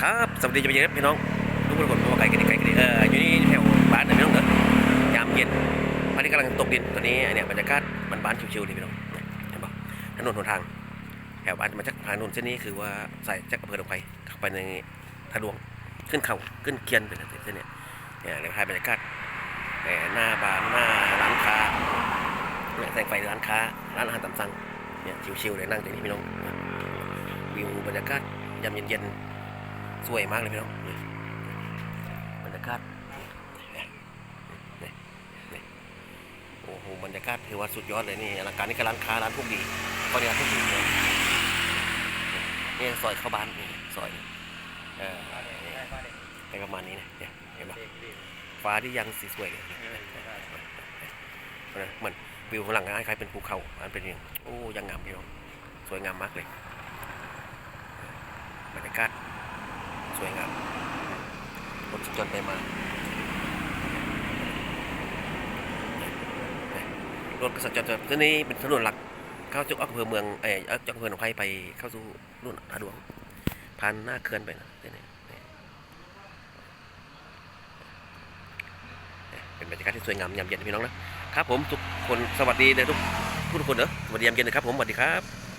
ครับสวัสดีจะไปเย็นพี่น้องทุกคนเพราะว่าไก่กันดีไก่กันดีเอออยู่นี่แถวบ้านนะพี่น้องเนอะยามเย็นพระอาทิตย์กำลังตกดินตอนนี้เนี่ยบรรยากาศมันบ้านชิวๆเลยพี่น้องเห็นปะถนนหนทางแถวบ้านมาจากทางถนนเส้นนี้คือว่าใส่จากอำเภอลงไปเข้าไปในทะลวงขึ้นเขาขึ้นเคียนไปนะเส้นเนี้ยเนี่ยเดี๋ยวให้บรรยากาศแต่หน้าบ้านหน้าร้านค้าแสงไฟร้านค้าร้านอาหารตามสั่งเนี่ยชิวๆเลยนั่งตรงนี้พี่น้องวิวบรรยากาศยามเย็นๆ สวยมากเลยพี่น้องบรรยากาศโอ้โหบรรยากาศถือว่าสุดยอดเลยนี่อลังการนี่ก็ร้านค้าร้านพวกดีก็เนี่ยพวกดีเนี่ยนี่ซอยเข้าบ้านนี่ซอยเออไปประมาณนี้นะเนี่ยเห็นปะฟ้าที่ยังสีสวยเลยเหมือนวิวข้างหลังคล้ายๆเป็นภูเขาอันเป็นอย่างโอ้ยังงามพี่น้องสวยงามมากเลยบรรยากาศ สวยงามรถสัญจรไปมารถสัญจรที่นี่เป็นถนนหลัก เข้าจากอำเภอเมืองเออจากอำเภอหนองไผ่ไปเข้าสู่นู่นท่าดวงผ่านหน้าเขื่อนไปนะที่นี่เป็นบรรยากาศที่สวยงามยามเย็นพี่น้องนะครับผมทุกคนสวัสดีเลยทุกทุกคนเนอะสวัสดียามเย็นนะครับผมสวัสดีครับ